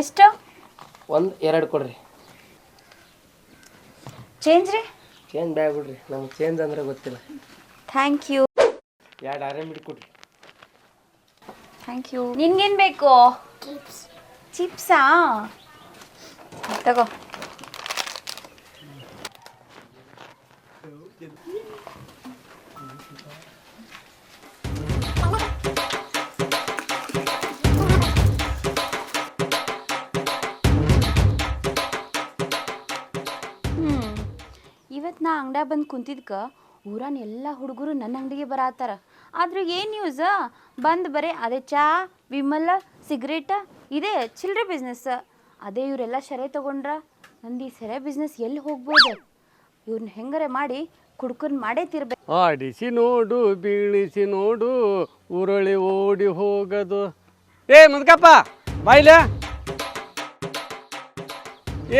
ಎಷ್ಟು? ಒಂದು ಎರಡು ಕೊಡ್ರಿ. ಚೇಂಜ್ ರೀ? ಚೇಂಜ್ ಬ್ಯಾಗ್ ಬಿಡ್ರಿ. ನಮ್ಗೆ ಚೇಂಜ್ ಅಂದ್ರೆ ಗೊತ್ತಿಲ್ಲ. ಥ್ಯಾಂಕ್ ಯು ಎರಡು ಆರಾಮ್ ಕೊಡ್ರಿ. ಥ್ಯಾಂಕ್ ಯು ನಿನ್ಗೇನು ಬೇಕು? ಚಿಪ್ಸಾ ತಗೋ. ಇವತ್ತು ನಾ ಅಂಗಡ್ಯಾಗ ಬಂದು ಕುಂತಿದ್ಕ ಊರಾನ ಎಲ್ಲ ಹುಡುಗರು ನನ್ನ ಅಂಗಡಿಗೆ ಬರತ್ತಾರ ಆದ್ರೆ ಏನು ಯೂಸ್ ಬಂದು ಬರೀ ಅದೇ ಚಾ, ವಿಮಲ್, ಸಿಗರೇಟ್, ಇದೇ ಚಿಲ್ಲರೆ ಬಿಸ್ನೆಸ್ ಅದೇ ಇವರೆಲ್ಲ ಸೆರೆ ತಗೊಂಡ್ರ. ನಂದು ಈ ಸೆರೆ ಬಿಸ್ನೆಸ್ ಎಲ್ಲಿ ಹೋಗ್ಬೋದು? ಇವ್ರನ್ನ ಹೆಂಗಾರೆ ಮಾಡಿ ಕುಡ್ಕೊಂಡು ಮಾಡೇ ತಿರ್ಬೇಕು ಆಡಿಸಿ ನೋಡು, ಬೀಳಿಸಿ ನೋಡು ಉರುಳಿ ಓಡಿ ಹೋಗದು. ಏ, ಮುದ್ಕಪ್ಪ, ಬಾಯ್ಲ.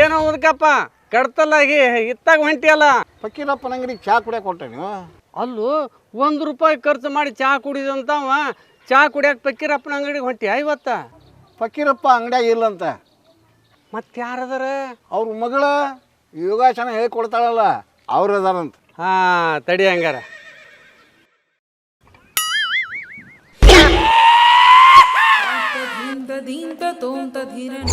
ಏನೋ ಮುದ್ಕಪ್ಪ? ಕಡ್ತಲ್ಲಾಗಿ ಇತ್ತಾಗ ಹೊಂಟಿಯಲ್ಲ. ಫಕೀರಪ್ಪನ ಅಂಗಡಿಗೆ ಚಹಾ ಕುಡಿಯಕ್ಕೆ ಕೊಟ್ಟೆ ನೀವು? ಅಲ್ಲೂ ಒಂದು ರೂಪಾಯಿ ಖರ್ಚು ಮಾಡಿ ಚಹಾ ಕುಡಿದಂತವ ಚಹಾ ಕುಡಿಯಕ್ಕೆ ಫಕೀರಪ್ಪನ ಅಂಗಡಿಗೆ ಹೊಂಟಿ ಇವತ್ತ ಫಕೀರಪ್ಪ ಅಂಗಡಿಯಾಗ ಇಲ್ಲಂತ. ಮತ್ತೆ ಯಾರದಾರ ಅವ್ರ ಮಗಳ ಯೋಗಾಸನ ಹೇಳ್ಕೊಡ್ತಾಳಲ್ಲ ಅವ್ರು ಅದಾರಂತ. ಹಾಂ ತಡಿ ಹಂಗಾರ. ದೀಂತ ತೋಂತ ಧೀರನ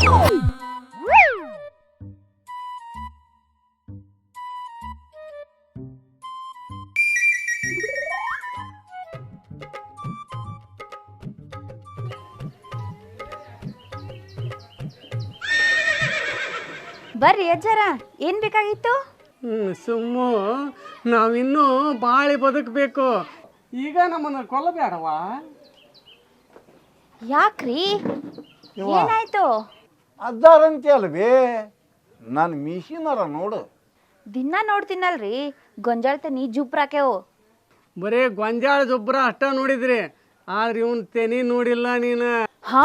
ಬರ್ರಿ ಅಜ್ಜಾರ ಏನು ಬೇಕಾಗಿತ್ತು? ಸುಮ್ಮ. ನಾವಿನ್ನೂ ಬಾಳಿ ಬದುಕಬೇಕು. ಈಗ ನಮ್ಮನ್ನ ಕೊಲ್ಲಬೇಡವಾ? ಯಾಕ್ರಿ? ಏನಾಯ್ತು? ಅದಾರಂತೆ ಅಲ್ವೇ? ನಾನು ಮಿಷಿನರ ನೋಡು. ದಿನ ನೋಡ್ತೀನಲ್ರಿ ಗೊಂಜಾಳ ತನಿ ಜುಪ್ರಾಕೆವು ಬರೇ ಗೊಂಜಾಳ ಜುಬ್ರ ಅಷ್ಟ ನೋಡಿದ್ರಿ ಆದ್ರೆ ಇವನ್ ತೆನಿ ನೋಡಿಲ್ಲ ನೀನು. ಹಾ?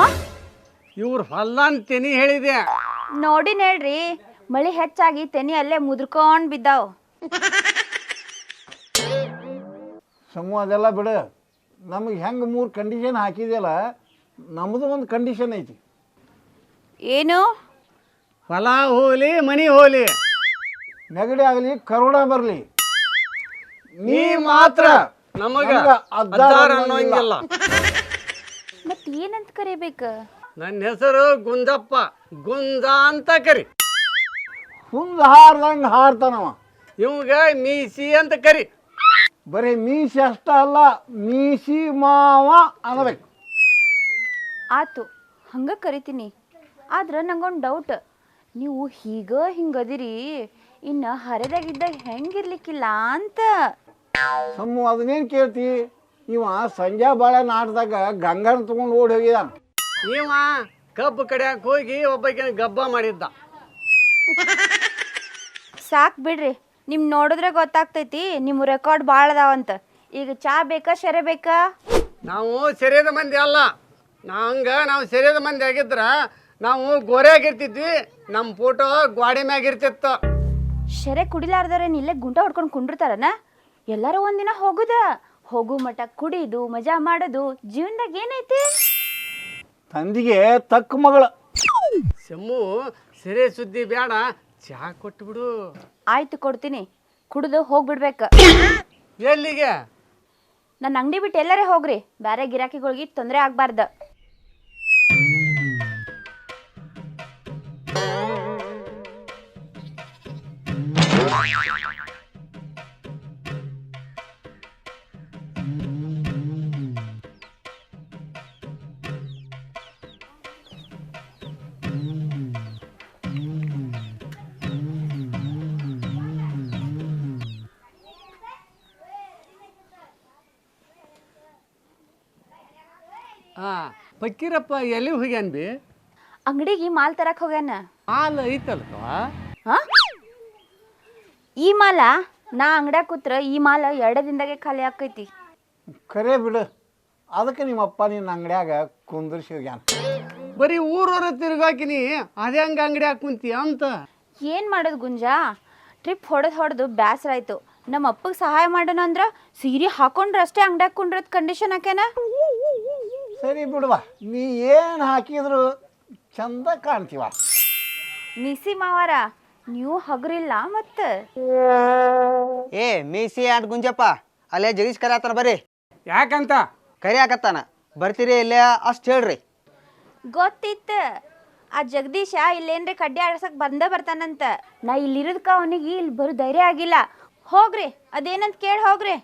ಇವ್ರ ಹೊಲ್ಲಾನ್ ತೆನಿ ಹೇಳಿದೆ. ನೋಡಿ ಹೇಳ್ರಿ ಮಳಿ ಹೆಚ್ಚಾಗಿ ತೆನಿ ಅಲ್ಲೇ ಮುದ್ರಕೊಂಡ್ ಬಿದ್ದಾವ್. ಅದೆಲ್ಲ ಬಿಡು. ನಮಗೆ ಹೆಂಗೆ ಮೂರು ಕಂಡೀಷನ್ ಹಾಕಿದೆಯಲ್ಲ ನಮ್ಮದು ಒಂದು ಕಂಡೀಷನ್ ಐತಿ. ಏನು? ಹೊಲ ಹೋಲಿ ಮನಿ ಹೋಲಿ. ನೆಗಡಿ ಆಗಲಿ ಕರೋಡ ಬರಲಿ. ನೀ ಮಾತ್ರ ನಮಗ ನಮ್ಗ ಅದ್ದಾರ ಅನ್ನೋಂಗಿಲ್ಲ. ಅನ್ನೋಂಗಿಲ್ಲ. ಮತ್ ಏನಂತ ಕರಿಬೇಕು? ನನ್ನ ಹೆಸರು ಗುಂಜಪ್ಪ ಗುಂಜ ಅಂತ ಕರಿ. ಹುಂದ್ ಹಾರ್ದಂಗೆ ಹಾರ್ತಾನವ. ಇವಾಗ ಮೀಸಿ ಅಂತ ಕರಿ. ಬರೀ ಮೀಸಿ ಅಷ್ಟ ಅಲ್ಲ ಮೀಸಿ ಮಾವ ಅನ್ನಬೇಕು ಆತು ಹಂಗ ಕರಿತೀನಿ. ಆದ್ರೆ ನಂಗೊಂದು ಡೌಟ್ ನೀವು ಹೀಗ ಹಿಂಗದಿರಿ ಇನ್ನು ಹರಿದಾಗಿದ್ದಾಗ ಹೆಂಗಿರ್ಲಿಕ್ಕಿಲ್ಲ ಅಂತ. ಸಮ್ಮು ಅದನ್ನೇನು ಕೇಳ್ತಿ? ಇವ ಸಂಜೆ ಬಾಳೆ ನಾಟದಾಗ ಗಂಗನ ತಗೊಂಡು ಓಡಿ ಹೋಗಿದಾನ. ಇವ ಕಬ್ಬು ಕಡಿಯಾಕ ಹೋಗಿ ಒಬ್ಬಕಿನ ಗಬ್ಬ ಮಾಡಿದ್ದ. ಸಾಕ್ ಬಿಡ್ರಿ. ನಿಮ್ ನೋಡಿದ್ರೆ ಗೊತ್ತಾಗ್ತೈತಿ ನಿಮ್ಮ ರೆಕಾರ್ಡ್ ಭಾಳ ಅದಾವಂತ ಈಗ ಚಾ ಬೇಕಾ ಸೆರೆ ಬೇಕಾ? ನಾವು ಸರಿಯಾದ ಮಂದಿ ಅಲ್ಲ. ಹಂಗ ನಾವು ಸರಿಯಾದ ಮಂದಿ ಆಗಿದ್ರ ನಾವು ಗೋರೆ ಆಗಿರ್ತಿದ್ವಿ ನಮ್ಮ ಫೋಟೋ ಗ್ವಾಡೆ ಮ್ಯಾಗ ಇರ್ತಿತ್ತು. ಕುಡಿಲಾರ್ದವ್ರೇನು ಕುಡಿಲಾರ್ದವ್ರೇನ್ ಇಲ್ಲೇ ಗುಂಟ ಹೊಡ್ಕೊಂಡು ಕುಂಡಿರ್ತಾರನ? ಎಲ್ಲರೂ ಒಂದಿನ ಹೋಗುದ. ಹೋಗು ಮಠ ಕುಡಿದು ಮಜಾ ಮಾಡೋದು ಜೀವನದಾಗ ಏನೈತಿ? ತಂದಿಗೆ ತಕ್ಕ ಮಗಳು. ಸೆಮ್ಮು ಸೆರೆ ಸುದ್ದಿ ಬೇಡ ಚಹಾ ಕೊಟ್ಬಿಡು ಆಯ್ತು ಕೊಡ್ತೀನಿ. ಕುಡಿದು ಹೋಗ್ಬಿಡ್ಬೇಕ. ಎಲ್ಲಿಗೆ? ನನ್ನ ಅಂಗಡಿ ಬಿಟ್ಟು ಎಲ್ಲರೇ ಹೋಗ್ರಿ. ಬೇರೆ ಗಿರಾಕಿಗಳಿಗೆ ತೊಂದರೆ ಆಗ್ಬಾರ್ದ. ಹಾ ಪಕ್ಕೀರಪ್ಪ ಎಲ್ಲಿ ಹೋಗ್ಯಾನ್ ಬಿ? ಅಂಗಡಿಗೆ ಮಾಲ್ ತರಕ್ ಹೋಗ್ಯಾನ. ಮಾಲ್ ಐತಲ್ ಹಾ? ಈ ಮಾಲ? ನಾ ಅಂಗಡ್ಯಾಗ ಕೂತ್ರ ಈ ಮಾಲ ಎರಡೇ ದಿನದಾಗೆ ಖಾಲಿ ಆಕೈತಿ. ಖರೆ ಬಿಡು. ಅದಕ್ಕೆ ನಿಮ್ಮ ಅಪ್ಪ ನಿನ್ನ ಅಂಗಡ್ಯಾಗ ಕುಂದರ್ಸಿ ಹೋಗ್ಯಾನ. ಬರೀ ಊರವರ ತಿರುಗಾಕಿನಿ ಅದೇ ಹಂಗ ಅಂಗಡಿ ಕುಂತಿ ಅಂತ? ಏನ್ ಮಾಡೋದು ಗುಂಜಾ? ಟ್ರಿಪ್ ಹೊಡೆದು ಹೊಡೆದು ಬ್ಯಾಸರ ಆಯ್ತು ನಮ್ಮ ಅಪ್ಪಗೆ ಸಹಾಯ ಮಾಡೋಣ ಅಂದ್ರ ಸೀರೆ ಹಾಕೊಂಡ್ರೆ ಅಷ್ಟೇ ಅಂಗಡ್ಯಾಗ ಕುಂಡ್ರದ್ ಕಂಡೀಷನ್ ಹಾಕ್ಯಾನ ಸರಿ ಬಿಡುವ. ನೀ ಏನು ಹಾಕಿದ್ರು ಚಂದ ಕಾಣ್ತೀವ. ಮೀಸಿ ಮಾವಾರ ನೀವು ಹಗರಿಲ್ಲ ಮತ್ತ? ಏ ಮೀಸಿ ಅಂಡ್ ಗುಂಜಪ್ಪ ಅಲ್ಲೇ ಜಗೀಶ್ ಕರಿಯಾತಾನ ಬರ್ರಿ. ಯಾಕಂತ? ಕರಿಯಾಕತ್ತಾನ ಬರ್ತೀರಿ ಇಲ್ಲೇ ಅಷ್ಟು ಹೇಳ್ರಿ. ಗೊತ್ತಿತ್ತು. ಆ ಜಗದೀಶ ಇಲ್ಲೇನ್ರಿ ಕಡ್ಡಿ ಆಡ್ಸಕ್ ಬಂದ ಬರ್ತಾನಂತ. ನಾ ಇಲ್ಲಿರೋದಕ್ಕ ಅವನಿಗೆ ಇಲ್ಲಿ ಬರೋ ಧೈರ್ಯ ಆಗಿಲ್ಲ. ಹೋಗ್ರಿ ಅದೇನಂತ ಕೇಳಿ ಹೋಗ್ರಿ.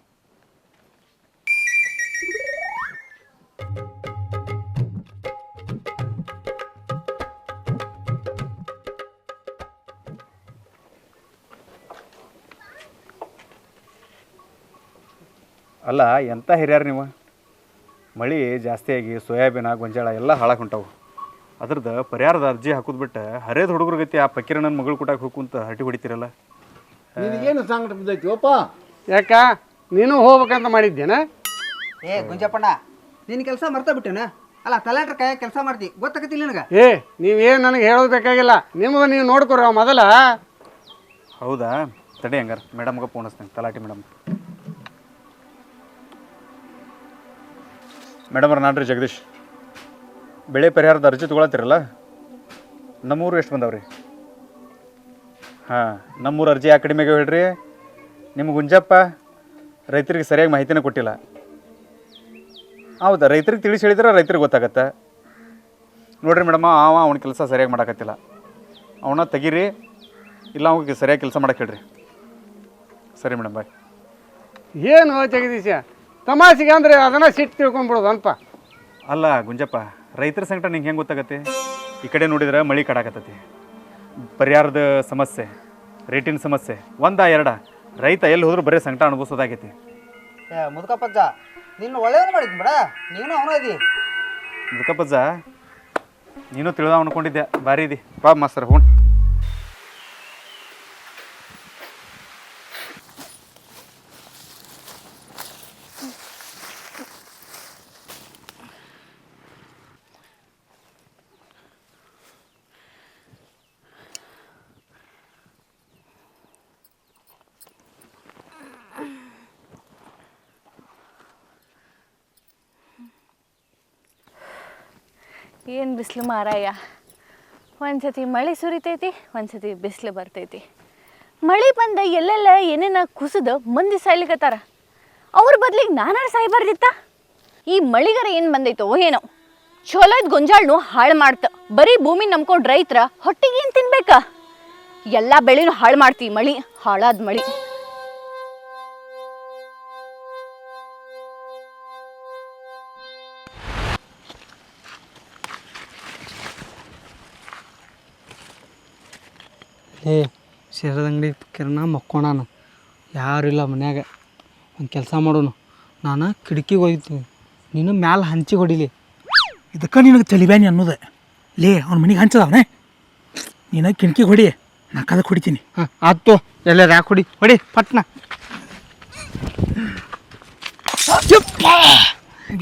ಅಲ್ಲ ಎಂಥ ಹಿರಿಯರು ನೀವು? ಮಳೆ ಜಾಸ್ತಿಯಾಗಿ ಸೋಯಾಬೀನ ಗೊಂಜಾಳ ಎಲ್ಲ ಹಾಳಾಗಿ ಹೊಂಟವು. ಅದ್ರದ್ದು ಪರಿಹಾರದ ಅರ್ಜಿ ಹಾಕೋದು ಬಿಟ್ಟು ಹರೇದ ಹುಡುಗರ ಗತಿ ಆ ಪಕ್ಕೀರಣ್ಣನ ಮಗಳು ಕೂಟಕ್ಕೆ ಹೋಗೋಂತ ಹಟ್ಟಿ ಹೊಡಿತೀರಲ್ಲ? ನಿನಗೇನು ಸಂಕಟ ಬಿದ್ದೈತಿವಪ್ಪ ಯಾಕ? ನೀನು ಹೋಗ್ಬೇಕಂತ ಮಾಡಿದ್ದೇನ? ಏ ಗುಂಜಪ್ಪಣ್ಣ ನಿನ್ನ ಕೆಲಸ ಮರ್ತಾ ಬಿಟ್ಟೇನ? ಅಲ್ಲ ತಲಾಟ್ರ ಕೈಯಾಗ ಕೆಲಸ ಮಾಡ್ತಿ ಗೊತ್ತಾಗತ್ತಿಲ್ಲ ನನಗೆ? ಏ ನೀವೇನು ನನಗೆ ಹೇಳೋದು ಬೇಕಾಗಿಲ್ಲ. ನಿಮ್ಗೆ ನೀವು ನೋಡ್ಕೊರ ಮೊದಲ. ಹೌದಾ? ತಡಿ ಹಂಗಾರ ಮೇಡಮ್ಗೆ ಫೋನ್ ಹಚ್ತೇನೆ ತಲಾಟಿ ಮೇಡಮ್. ಮೇಡಮ್ರ ನಾನು ರೀ ಜಗದೀಶ್. ಬೆಳೆ ಪರಿಹಾರದ ಅರ್ಜಿ ತೊಗೊಳತ್ತೀರಲ್ಲ? ನಮ್ಮೂರು ಎಷ್ಟು ಬಂದಾವ್ರಿ? ಹಾಂ, ನಮ್ಮೂರು ಅರ್ಜಿ ಯಾಕೆ ಕಡಿಮೆಗೆ ಹೇಳ್ರಿ? ನಿಮ್ಮ ಗುಂಜಪ್ಪ ರೈತರಿಗೆ ಸರಿಯಾಗಿ ಮಾಹಿತಿನ ಕೊಟ್ಟಿಲ್ಲ. ಹೌದಾ, ರೈತರಿಗೆ ತಿಳಿಸಿ ಹೇಳಿದ್ರೆ ರೈತರಿಗೆ ಗೊತ್ತಾಗತ್ತೆ. ನೋಡ್ರಿ ಮೇಡಮ್, ಅವ ಅವನ ಕೆಲಸ ಸರಿಯಾಗಿ ಮಾಡಕತ್ತಿಲ್ಲ. ಅವನ ತೆಗೀರಿ, ಇಲ್ಲ ಅವ್ನಿಗೆ ಸರಿಯಾಗಿ ಕೆಲಸ ಮಾಡೋಕೆ ಹೇಳ್ರಿ. ಸರಿ ಮೇಡಮ್, ಬಾಯ್. ಏನು ಜಗದೀಶ? ತಮಾಷೆಗೆ ಅಂದ್ರೆ ಅದನ್ನ ಸಿಟ್ಟು ತಿಳ್ಕೊಂಡ್ಬಿಡೋದು ಅಲ್ಪ. ಅಲ್ಲ ಗುಂಜಪ್ಪ ರೈತರ ಸಂಕಟ ನಿಂಗೆ ಹೆಂಗೆ ಗೊತ್ತಾಗತ್ತೆ? ಈ ಕಡೆ ನೋಡಿದ್ರೆ ಮಳೆ ಕಡಾಕತ್ತೈತಿ. ಪರಿಹಾರದ ಸಮಸ್ಯೆ ರೇಟಿನ ಸಮಸ್ಯೆ ಒಂದ ಎರಡ. ರೈತ ಎಲ್ಲಿ ಹೋದ್ರೂ ಬರೀ ಸಂಕಟ ಅನುಭವಿಸೋದಾಗೈತಿ. ಏ ಮುದುಕಪ್ಪಜ್ಜ ನಿನ್ನ ಒಳ್ಳೆಯವ್ರು ಮಾಡಿದ್ ಬಿಡ. ನೀನು ಅವನು ಅದಿ ಮುದುಕಪ್ಪಜ್ಜ ನೀನು ತಿಳಿದ ಅನ್ಕೊಂಡಿದ್ದೆ ಭಾರಿ ಇದೆ. ಬಾ ಮಾಸ್ತರ್ ಹ್ಞೂ ಏನು ಬಿಸಿಲು ಮಾರಾಯ? ಒಂದು ಸತಿ ಮಳೆ ಸುರಿತೈತಿ ಒಂದು ಸತಿ ಬಿಸಿಲು ಬರ್ತೈತಿ. ಮಳೆ ಬಂದ ಎಲ್ಲೆಲ್ಲ ಏನೇನ ಕುಸಿದು ಮಂದಿ ಸಾಯ್ಲಿಕತ್ತಾರ? ಅವ್ರ ಬದ್ಲಿಗೆ ನಾನಾರು ಸಾಯ್ಬಾರ್ದಿತ್ತ? ಈ ಮಳಿಗಾರ ಏನು ಬಂದೈತೋ ಏನೋ. ಚಲೋದ್ ಗೊಂಜಾಳ್ನು ಹಾಳು ಮಾಡ್ತ. ಬರೀ ಭೂಮಿ ನಂಬ್ಕೊಂಡು ರೈತರ ಹೊಟ್ಟಿಗೆ ಏನು ತಿನ್ಬೇಕಾ? ಎಲ್ಲ ಬೆಳೆನೂ ಹಾಳು ಮಾಡ್ತೀವಿ ಮಳಿ, ಹಾಳಾದ ಮಳಿ. ಏ ಸೇರದ ಅಂಗಡಿ ಕಿರಣ ಮಕ್ಕೋಣಾನ ಯಾರಿಲ್ಲ ಮನ್ಯಾಗ. ಒಂದು ಕೆಲಸ ಮಾಡೋನು. ನಾನು ಕಿಟಕಿಗೆ ಹೋಗ್ತೀನಿ ನೀನು ಮ್ಯಾಲೆ ಹಂಚಿ ಹೊಡಿಲಿ. ಇದಕ್ಕೆ ನಿನಗೆ ತಲಿಬ್ಯಾನಿ ಅನ್ನೋದು. ಲೇ ಅವ್ನ ಮನೆಗೆ ಹಂಚದವನೇ ನೀನು ಕಿಣಕಿಗೆ ಹೊಡಿ. ನಾ ಕದಕ್ಕೆ ಹೊಡಿತೀನಿ. ಹಾಂ ಆತು ಎಲ್ಲ ಯಾಕೆ ಹೊಡಿ. ಹೊಡಿ ಪಟ್ನ.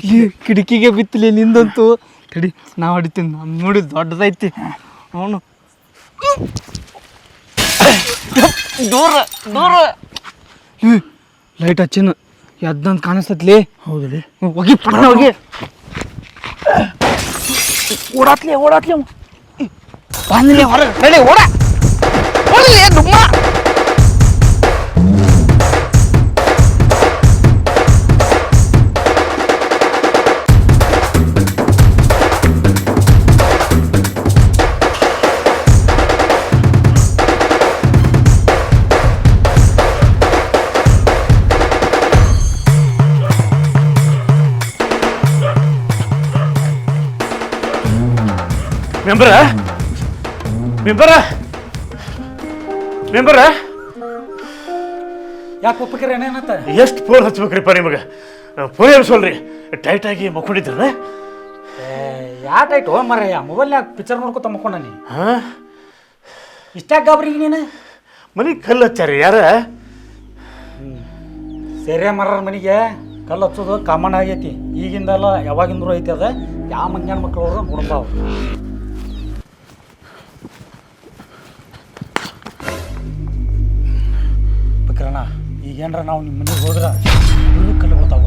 ಈ ಕಿಟಕಿಗೆ ಬಿತ್ತಲಿ ನಿಂದಂತೂ. ಕಡಿ ನಾ ಹೊಡಿತೀನಿ. ನಾನು ನೋಡಿ ದೊಡ್ಡದೈತಿ. ಅವನು. ದೂರ ದೂರ. ಲೈಟ್ ಹಚ್ಚಿನ. ಎದ್ದಂತ ಕಾಣಿಸ್ತತ್ಲಿ. ಹೌದಲಿ ಹೋಗಿ ಪಟ್ನ ಹೋಗಿ. ಓಡಾತ್ಲಿ ಓಡಾತ್ಲಿ. ಬಂದ್ಲಿ ಹೊರಗೆ. ನಡಿ ಓಡ. ಓಡಲಿ ದುಮ್ಮ. ಮೆಂಬರ? ಮೆಂಬರ? ಮೆಂಬರ? ಯಾಕೆ ಒಪ್ಪಕ್ರಿ ಏನೇನತ್ತ ಎಷ್ಟು ಫೋನ್ ಹಚ್ಬೇಕ್ರಿಪ್ಪ ನಿಮಗೆ? ಫೋನ್ ಯಾ ಟೈಟ್ ಆಗಿ ಮಕ್ಕೊಂಡಿದ್ರ ಯಾ ಮರಯ್ಯ ಮೊಬೈಲ್ನಾಗ ಪಿಕ್ಚರ್ ನೋಡ್ಕೊತ ಮಕ್ಕೊಂಡ ನೀ. ಹಾಂ? ಇಷ್ಟ್ಯಾಗ ಗಾಬ್ರಿ ನೀನು? ಮನೆಗೆ ಕಲ್ಲು ಹಚ್ಚಾರಿ ಯಾರ? ಸೇರೆ ಮರರ ಮನೆಗೆ ಕಲ್ಲು ಹಚ್ಚೋದು ಕಾಮನ್ ಆಗೈತಿ. ಈಗಿಂದಲ್ಲ ಯಾವಾಗಿಂದ್ರೂ ಐತಿ ಅದ. ಯಾವ ಮಂಗ್ಯಾನ ಮಕ್ಳು ಅವರು ನೋಡ್ಬಾವ್ ಏನರ ನಾವು ನಿಮ್ಮ ಮನೆಗೆ ಹೋದ್ರೆ ಇವರು ಕಲ್ಲು ಬರ್ತಾವ